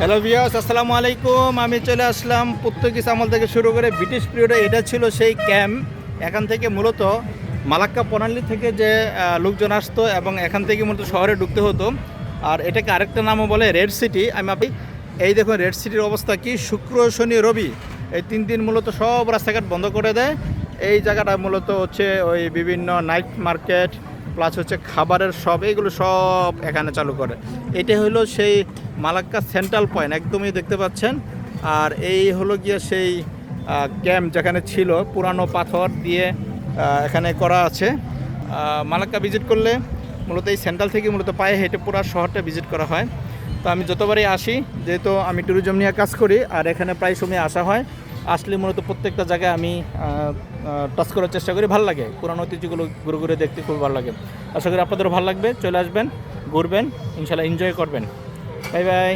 Hello ভিয়াস আসসালামু আলাইকুম। আমি চলে আসলাম পর্তুগিজ আমল থেকে শুরু করে ব্রিটিশ পিরিয়ডে এটা ছিল সেই ক্যাম্প এখান থেকে মূলত মালাক্কা প্রণালী থেকে যে লোকজন আসতো এবং এখান থেকে মূলত শহরে ঢুকতে হতো। আর এটাকে আরেকটা নামও বলে রেড সিটি আমি আপনি এই দেখুন রেড সিটির অবস্থা কি? শুক্র, শনি, রবি এই তিন দিন মূলত সব রাস্তাঘাট বন্ধ করে দেয়। এই জায়গাটা মূলত হচ্ছে ওই বিভিন্ন নাইট মার্কেট প্লাস হচ্ছে খাবারের সব, এইগুলো সব এখানে চালু করে। এটা হলো সেই মালাক্কা সেন্ট্রাল পয়েন্ট, একদমই দেখতে পাচ্ছেন। আর এই হলো গিয়ে সেই ক্যাম্প যেখানে ছিল, পুরানো পাথর দিয়ে এখানে করা আছে। মালাক্কা ভিজিট করলে মূলত এই সেন্ট্রাল থেকে মূলত পায়ে হেঁটে পুরো শহরটা ভিজিট করা হয়। তো আমি যতবারই আসি, যেহেতু আমি ট্যুরিজম নিয়ে কাজ করি, আর এখানে প্রায় সময় আসা হয় আসলে মূলত প্রত্যেকটা জায়গায় আমি টাচ করার চেষ্টা করি। ভালো লাগে। পুরানো ঐতিহ্যগুলো ঘুরে ঘুরে দেখতে খুব ভালো লাগে। আশা করি আপনাদেরও ভালো লাগবে। চলে আসবেন, ঘুরবেন ইনশাল্লাহ এনজয় করবেন। Bye bye